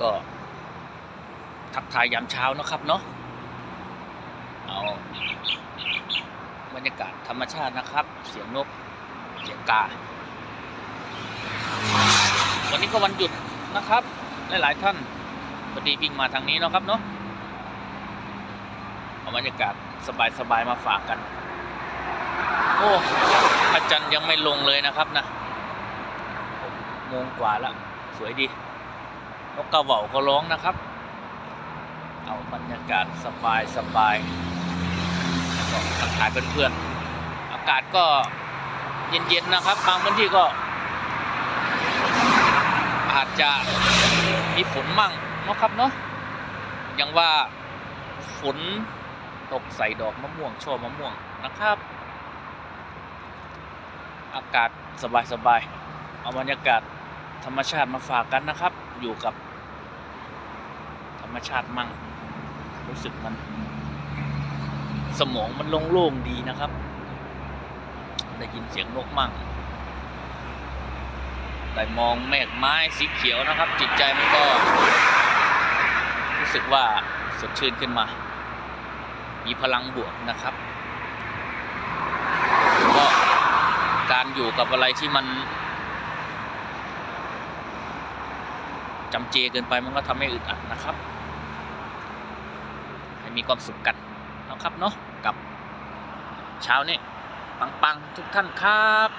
ก็ทักทายยามเช้านะครับเนาะเอาบรรยากาศธรรมชาตินะครับ เสียงนกเสียงกา วันนี้ก็วันหยุดนะครับ หลายๆท่านพอดีวิ่งมาทางนี้เนาะครับเนาะเอาบรรยากาศสบายๆมาฝากกัน โอ้พระจันทร์ยังไม่ลงเลยนะครับนะโมงกว่าแล้วสวยดี นกกระเหว่าก็ร้องนะครับ เอาบรรยากาศสบายสบายก็ทักทายเพื่อนๆ อากาศก็เย็นๆนะครับ บางพื้นที่ก็ อาจจะมีฝนมั่งนะครับเนาะอยังว่าฝนตกใส่ดอกมะม่วงช่อมะม่วงนะครับ อากาศสบายๆเอาบรรยากาศธรรมชาติมาฝากกันนะครับ อยู่กับ รรมชาติมั่ง รู้สึกมัน สมองมันโล่งๆดีนะครับ ได้ยินเสียงนกมั่งได้มองเมฆไม้สีเขียวนะครับ จิตใจมันก็ รู้สึกว่าสดชื่นขึ้นมา มีพลังบวกนะครับก็การอยู่กับอะไรที่มันจำเจเกินไปมันก็ทำให้อึดอัดนะครับ มีความสุขกันนะครับเนาะกับเช้านี้ปังๆทุกท่านครับ